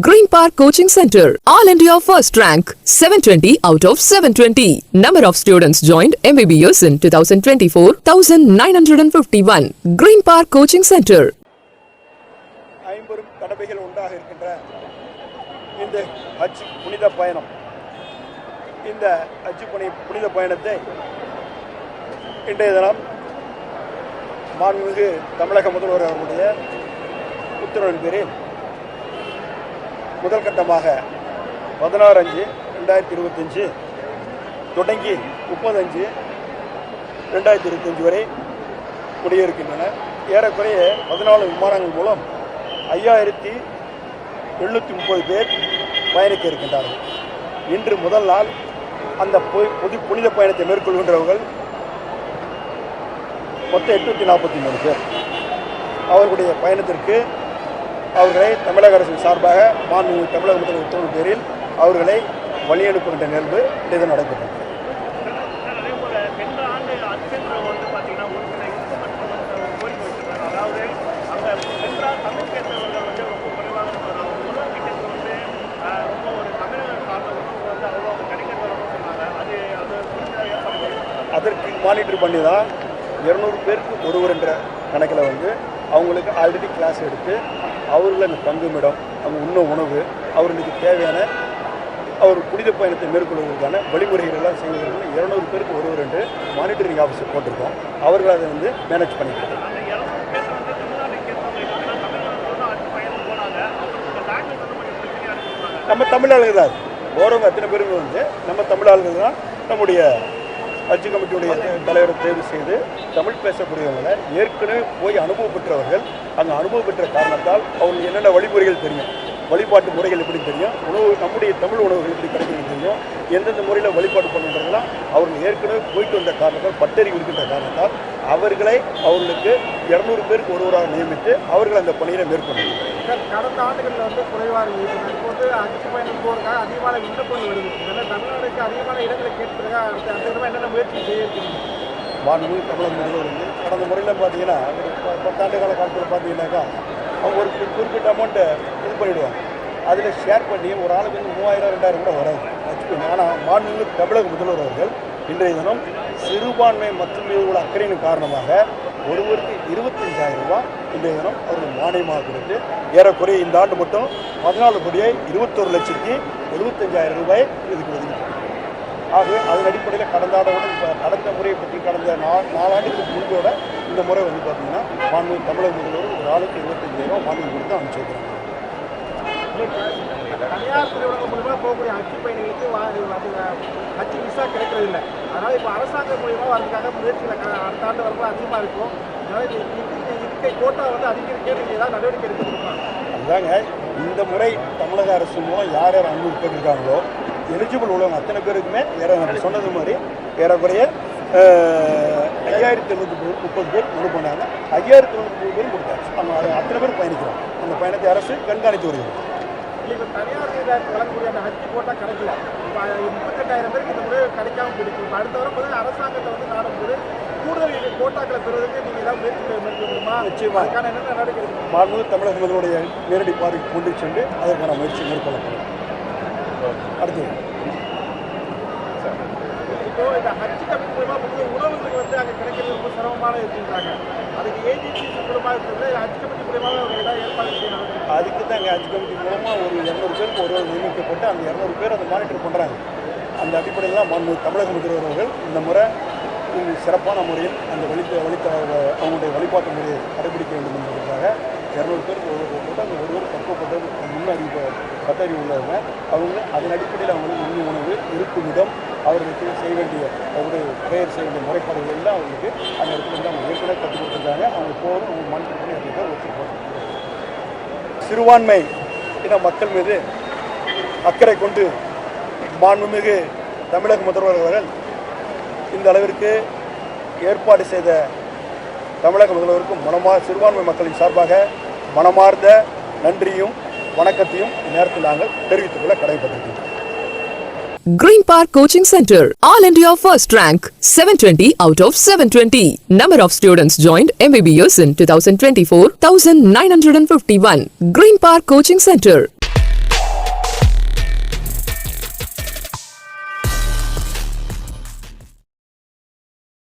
Green Park coaching centre all India first rank seven twenty out of seven twenty number of students join MBBS in two thousand twenty four thousand nine hundred and fifty one Green Park coaching centre ஐம்பெரும் கடமைகள் உண்டாக இருக்கின்ற இந்த ஹஜ் புனித பயணம் இந்த ஹஜ் புனி புனித பயணத்தை இன்றைய தினம் மாண்புமிகு தமிழக முதல்வர் அவர்களுடைய உத்தரவின் பேரில் முதல் கட்டமாக பதினாறு அஞ்சு ரெண்டாயிரத்தி இருபத்தஞ்சு தொடங்கி முப்பத்தஞ்சு ரெண்டாயிரத்தி இருபத்தஞ்சு வரை குடியிருக்கின்றன. ஏறக்குறைய பதினாலு விமானங்கள் மூலம் ஐயாயிரத்தி எழுநூற்றி முப்பது பேர் பயணிக்க இருக்கின்றார்கள். இன்று முதல் நாள் அந்த பொ- பொது புனித பயணத்தை மேற்கொள்கின்றவர்கள் மொத்தம் எட்நூற்றி நாற்பத்தி மூணு பேர். அவர்களுடைய பயணத்திற்கு அவர்களை தமிழக அரசின் சார்பாக மாண்புமிகு தமிழக முதல்வர் உத்தரவு பேரில் அவர்களை வழி அனுப்புகின்ற நிகழ்வு இது நடைபெற்றது. அதாவது அவ்வளோ அதற்கு மானிட்டர் பண்ணி தான் இரநூறு பேருக்கு ஒருவர் என்ற கணக்கில் வந்து அவங்களுக்கு ஆல்ரெடி கிளாஸ் எடுத்து அவர்கள் அந்த தங்குமிடம் அவங்க உண்ண உணவு அவர்களுக்கு தேவையான அவர் புனித பயணத்தை மேற்கொள்வதற்கான வழிமுறைகள் எல்லாம் செய்வதற்கு இருநூறு பேருக்கு ஒருவர் என்று மானிட்டரிங் ஆஃபீஸர் போட்டிருக்கோம். அவர்கள் அதை வந்து மேனேஜ் பண்ணிக்கிறாங்க நம்ம தமிழ் ஆளுங்க தான். போகிறவங்க அத்தனை பேருமே வந்து நம்ம தமிழ் ஆளுங்க தான் நம்முடைய அச்சு கமிட்டியுடைய தலைவரை தேர்வு செய்து தமிழ் பேசக்கூடியவங்களை ஏற்கனவே போய் அனுபவம் பெற்றவர்கள் அங்கே அனுபவம் பெற்ற காரணத்தால் அவங்களுக்கு என்னென்ன வழிமுறைகள் தெரியும் வழிபாட்டு முறைகள் எப்படி தெரியும் உணவு நம்முடைய தமிழ் உணவுகள் எப்படி கிடைக்கிறது தெரியும் எந்தெந்த முறையில் வழிபாடு பண்ணுறதுலாம் அவர்கள் ஏற்கனவே போயிட்டு வந்த காரணத்தால் பட்டறிவு இருக்கின்ற காரணத்தால் அவர்களை அவர்களுக்கு இரநூறு பேருக்கு ஒருவராக நியமித்து அவர்கள் அந்த பணியை மேற்கொண்டார்கள் கடந்த ஆண்டுகளில் வந்து குறைவாக இருந்தது. இப்போ வந்து அஞ்சு பயணம் போகிறதுக்காக அதிகமான விண்ணப்பங்கள் வருது. இதெல்லாம் தமிழ்நாடுக்கு அதிகமான இடங்களை கேட்பதற்காக அடுத்த அடுத்த விதமாக என்னென்ன முயற்சி செய்யிருக்கீங்க மாண்புமிகு தமிழக முதல்வர் வந்து கடந்த முறையில் பார்த்தீங்கன்னா பத்தாண்டு கால காலத்தில் பார்த்தீங்கன்னாக்கா அவங்க ஒரு குறிப்பிட்ட அமௌண்ட்டை இது பண்ணிவிடுவாங்க அதில் ஷேர் பண்ணி ஒரு ஆளுக்கு வந்து மூவாயிரம் ரெண்டாயிரம் கூட வராது. வச்சுக்கோங்க. ஆனால் மாண்புமிகு தமிழக முதல்வர் அவர்கள் இன்றைய தினம் சிறுபான்மை மற்றும் மீது உள்ள அக்கறையின் காரணமாக ஒருவருக்கு இருபத்தஞ்சாயிரம் ரூபாய் இன்றைய தினம் அவர்கள் மானியமாக கொடுத்து ஏறக்குறைய இந்த ஆண்டு மட்டும் பதினாலு கோடியே இருபத்தொரு லட்சத்தி எழுபத்தஞ்சாயிரம் ரூபாய் இதுக்கு ஒதுக்கி ஆகவே அதன் அடிப்படையில் கடந்த ஆண்டோட இப்போ கடந்த முறையை பற்றி கடந்த நா நாலாண்டுக்கு முன்போட இந்த முறை வந்து பார்த்தீங்கன்னா மாண்பு தமிழக முதல்வர் ஒரு ஆளுக்கு இருபத்தஞ்சாயிரம் மானியம் கொடுத்து அனுப்பிச்சு தனியார் நிறுவனங்கள் மூலமாக போகக்கூடிய அச்சு பயணிகளுக்கு அச்சு விசா கிடைக்கிறது இல்லை. அதனால் இப்போ அரசாங்கம் மூலியமாக அதுக்காக முயற்சியில் க- அடுத்த ஆண்டு வரும்போது அதிகமாக இருக்கும். அதனால் இருக்கை கோட்டா வந்து அதிகரிக்க நீங்கள் ஏதாவது நடவடிக்கை எடுத்துருக்கலாம் அதுதாங்க இந்த முறை தமிழக அரசு மூலம் யார் யார் அனுமதிப்பட்டிருக்காங்களோ எலிஜிபிள் உள்ளவங்க அத்தனை பேருக்குமே ஏற சொன்னது மாதிரி ஏறக்குறைய ஐயாயிரத்தி எழுநூத்தி முப்பது பேர் மனு பண்ணாங்க ஐயாயிரத்தி எழுநூத்தி முப்பது பேர் கொடுத்தாச்சு. அவங்க அத்தனை பேர் பயணிக்கிறோம். அந்த பயணத்தை அரசு கண்காணித்து வருகிறது. இப்போ தனியார் வழங்கக்கூடிய அந்த அச்சு கோட்டா கிடைக்கல. இப்போ முப்பத்தெட்டாயிரம் பேருக்கு இந்த முறை கிடைக்காம போயிடுச்சு. இப்போ அடுத்த வரும்போது அரசாங்கத்தை வந்து நாடும்போது கூடுதல் கோட்டாக்களை பெறுவதற்கு நீங்கள் ஏதாவது முயற்சி மேற்கொள்ளுமா நிச்சயமா. அதுக்கான என்னென்ன நடவடிக்கை மாண்புமிகு தமிழக முதல்வருடைய நேரடி பார்வைக்கு கொண்டு சென்று அதற்கான முயற்சி மேற்கொள்ளப்படும். அடுத்து. இப்போ இந்த ஹஜ் கமிட்டி மூலமா புதிய உணவுகள் வந்து அங்கே கிடைக்கிறது ரொம்ப சிரமமான இருக்குன்றாங்க அதுக்கு ஏஜென்சி மூலமாக இருக்கிறது ஹஜ் கமிட்டி மூலமாக ஏதாவது ஏற்பாடு செய்யணும். அதுக்கு தான் அச்சு கமிட்டி மூலமாக ஒரு இரநூறு ஒரு நியமிக்கப்பட்டு அந்த இரநூறு பேர் அதை மானிட்டர் பண்ணுறாங்க அந்த அடிப்படையில் தான் மண் தமிழக முதல்வர் அவர்கள் இந்த முறை சிறப்பான முறையில் அந்த வழி வழித்த அவங்களுடைய வழிபாட்டு முறையை கடைபிடிக்க வேண்டும் என்பதற்காக இரநூறு பேருக்கு ஒரு போட்டு அந்த ஒருவர் பக்குவப்பட்ட முன்னறிவு பத்தறிவு உள்ளவங்க அவங்க அதன் அடிப்படையில் அவங்களுக்கு உணவு இருக்கும் விதம் அவர்களுக்கு செய்ய வேண்டிய அவருடைய ப்ரேயர் செய்ய வேண்டிய முறைப்பாடுகள் எல்லாம் அவங்களுக்கு அந்த இடத்துல வந்து அவங்க ஏற்கனவே கற்றுக் கொடுத்துருக்காங்க. அவங்க போகணும் அவங்க மானிட்டர் பண்ணி அதை ஒத்துக்கணும் சிறுபான்மை இன மக்கள் மீது அக்கறை கொண்டு மாண்புமிகு தமிழக முதல்வர் அவர்கள் இந்த அளவிற்கு ஏற்பாடு செய்த தமிழக முதல்வருக்கும் மனமா சிறுபான்மை மக்களின் சார்பாக மனமார்ந்த நன்றியும் வணக்கத்தையும் இந்நேரத்தில் நாங்கள் தெரிவித்துக் கொள்ள கடமைப்பட்டிருக்கிறோம் Green Park Coaching Center, All India First Rank, 720 out of 720. Number of students joined MBBS in 2024, 1951. Green Park Coaching Center.